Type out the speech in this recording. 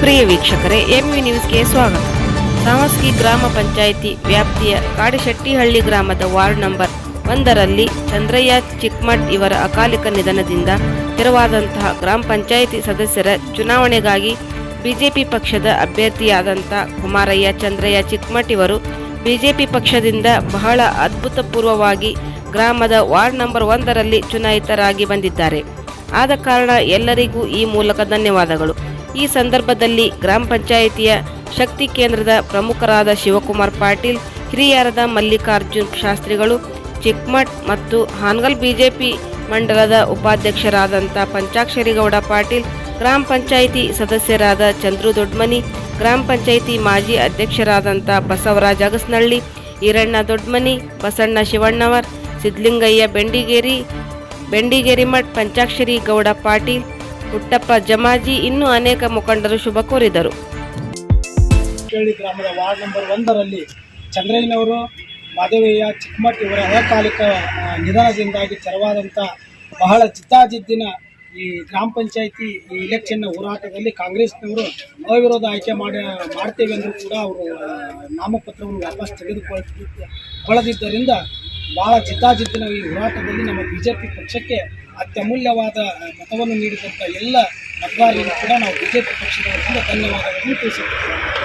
ಪ್ರಿಯ ವೀಕ್ಷಕರೇ ಎಂವಿ ನ್ಯೂಸ್ಗೆ ಸ್ವಾಗತ. ಸಾಮಸ್ಕಿ ಗ್ರಾಮ ಪಂಚಾಯಿತಿ ವ್ಯಾಪ್ತಿಯ ಕಾಡಿಶೆಟ್ಟಿಹಳ್ಳಿ ಗ್ರಾಮದ ವಾರ್ಡ್ ನಂಬರ್ ಒಂದರಲ್ಲಿ ಚಂದ್ರಯ್ಯ ಚಿಕ್ಮಠ್ ಇವರ ಅಕಾಲಿಕ ನಿಧನದಿಂದ ತೆರವಾದಂತಹ ಗ್ರಾಮ ಪಂಚಾಯಿತಿ ಸದಸ್ಯರ ಚುನಾವಣೆಗಾಗಿ ಬಿಜೆಪಿ ಪಕ್ಷದ ಅಭ್ಯರ್ಥಿಯಾದಂಥ ಕುಮಾರಯ್ಯ, ಚಂದ್ರಯ್ಯ ಚಿಕ್ಮಠ್ ಇವರು ಬಿಜೆಪಿ ಪಕ್ಷದಿಂದ ಬಹಳ ಅದ್ಭುತಪೂರ್ವವಾಗಿ ಗ್ರಾಮದ ವಾರ್ಡ್ ನಂಬರ್ ಒಂದರಲ್ಲಿ ಚುನಾಯಿತರಾಗಿ ಬಂದಿದ್ದಾರೆ. ಆದ ಕಾರಣ ಎಲ್ಲರಿಗೂ ಈ ಮೂಲಕ ಧನ್ಯವಾದಗಳು. ಈ ಸಂದರ್ಭದಲ್ಲಿ ಗ್ರಾಮ ಪಂಚಾಯಿತಿಯ ಶಕ್ತಿ ಕೇಂದ್ರದ ಪ್ರಮುಖರಾದ ಶಿವಕುಮಾರ್ ಪಾಟೀಲ್, ಹಿರಿಯರಾದ ಮಲ್ಲಿಕಾರ್ಜುನ್ ಶಾಸ್ತ್ರಿಗಳು, ಚಿಕ್ಮಠ್ ಮತ್ತು ಹಾನಗಲ್ ಬಿಜೆಪಿ ಮಂಡಲದ ಉಪಾಧ್ಯಕ್ಷರಾದಂಥ ಪಂಚಾಕ್ಷರಿಗೌಡ ಪಾಟೀಲ್, ಗ್ರಾಮ ಪಂಚಾಯಿತಿ ಸದಸ್ಯರಾದ ಚಂದ್ರು ದೊಡ್ಮನಿ, ಗ್ರಾಮ ಪಂಚಾಯಿತಿ ಮಾಜಿ ಅಧ್ಯಕ್ಷರಾದಂಥ ಬಸವರಾಜ್ ಅಗಸ್ನಳ್ಳಿ, ಈರಣ್ಣ ದೊಡ್ಮನಿ, ಬಸಣ್ಣ ಶಿವಣ್ಣವರ್, ಸಿದ್ಲಿಂಗಯ್ಯ ಬೆಂಡಿಗೇರಿ ಬೆಂಡಿಗೇರಿ ಮಠ್ ಪಂಚಾಕ್ಷರಿ ಗೌಡ ಪಾಟೀಲ್ ಪುಟ್ಟಪ್ಪ ಜಮಾಜಿ ಇನ್ನೂ ಅನೇಕ ಮುಖಂಡರು ಶುಭ ಕೋರಿದರು. ಕೇಳಿ ಗ್ರಾಮದ ವಾರ್ಡ್ ನಂಬರ್ ಒಂದರಲ್ಲಿ ಚಂದ್ರಯ್ಯನವರು, ಮಾದೇವಯ್ಯ ಚಿಕ್ಕಮಠ ಇವರ ಅಕಾಲಿಕ ನಿಧನದಿಂದಾಗಿ ತೆರವಾದಂಥ ಬಹಳ ಚಿತ್ತಾಜಿದ್ದಿನ ಈ ಗ್ರಾಮ ಪಂಚಾಯತಿ ಈ ಇಲೆಕ್ಷನ್ನ ಹೋರಾಟದಲ್ಲಿ ಕಾಂಗ್ರೆಸ್ನವರು ಅವಿರೋಧ ಆಯ್ಕೆ ಮಾಡಿ, ಮಾಡ್ತೇವೆ ಅಂದರೂ ಕೂಡ ಅವರು ನಾಮಪತ್ರವನ್ನು ವಾಪಸ್ ತೆಗೆದುಕೊಳ್ಳದಿದ್ದರಿಂದ ಬಹಳ ಜಿದ್ದಾಜಿದ್ದಿನ ಈ ಹೋರಾಟದಲ್ಲಿ ನಮ್ಮ ಬಿಜೆಪಿ ಪಕ್ಷಕ್ಕೆ ಅತ್ಯಮೂಲ್ಯವಾದ ಮತವನ್ನು ನೀಡಿದಂಥ ಎಲ್ಲ ಮತದಾರರಿಗೂ ಕೂಡ ನಾವು ಬಿಜೆಪಿ ಪಕ್ಷದ ವತಿಯಿಂದ ಧನ್ಯವಾದಗಳನ್ನು ತಿಳಿಸುತ್ತೇವೆ.